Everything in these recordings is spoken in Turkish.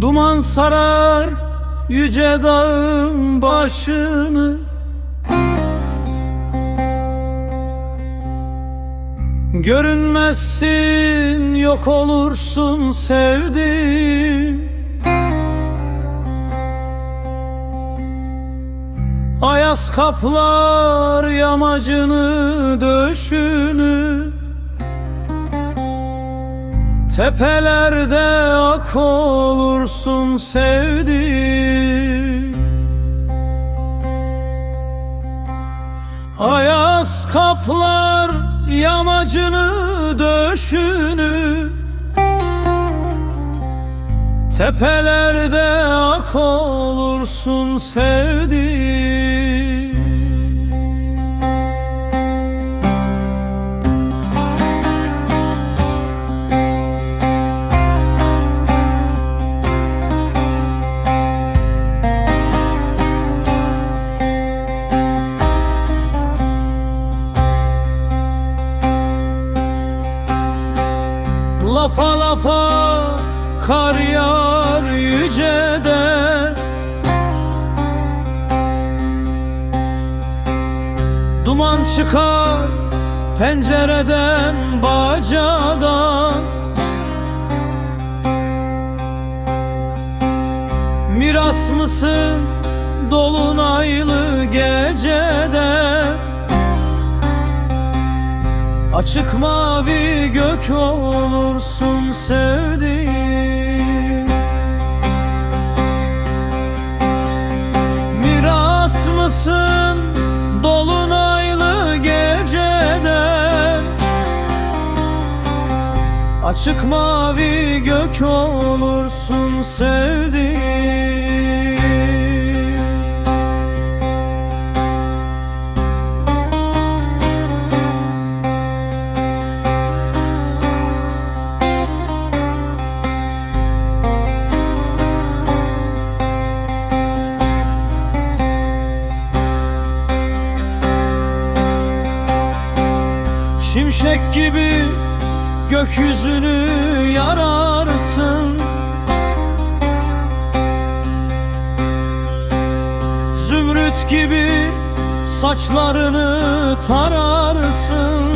Duman sarar yüce dağın başını. Görünmezsin yok olursun sevdim. Ayaz kaplar yamacını döşünü Tepelerde ak olursun sevdim Ayaz kaplar yamacını döşünü. Tepelerde ak olursun sevdim Lapa lapa kar yağar yüceden Duman çıkar pencereden bacadan. Miras mısın dolunaylı geceden Açık mavi gök olursun sevdiğim. Miras mısın dolunaylı geceden? Açık mavi gök olursun sevdiğim Şimşek gibi gökyüzünü yararsın. Zümrüt gibi saçlarını tararsın.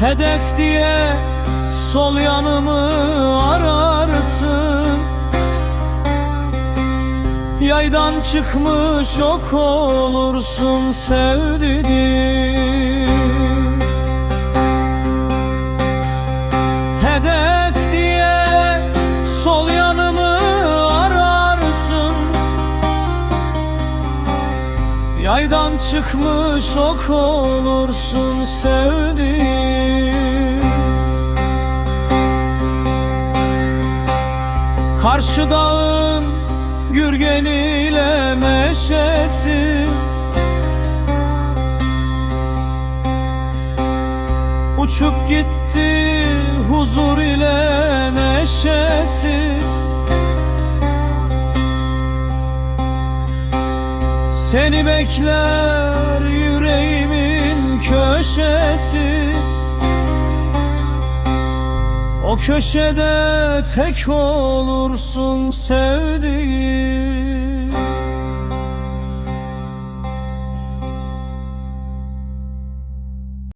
Hedef diye sol yanımı Yaydan çıkmış ok olursun sevdiğim. Hedef diye sol yanımı ararsın. Yaydan çıkmış ok olursun sevdiğim. Karşı dağın gürgeniyle meşesi. Uçup gitti huzur ile neşesi. Seni bekler yüreğimin köşesi o köşede tek olursun sevdiğim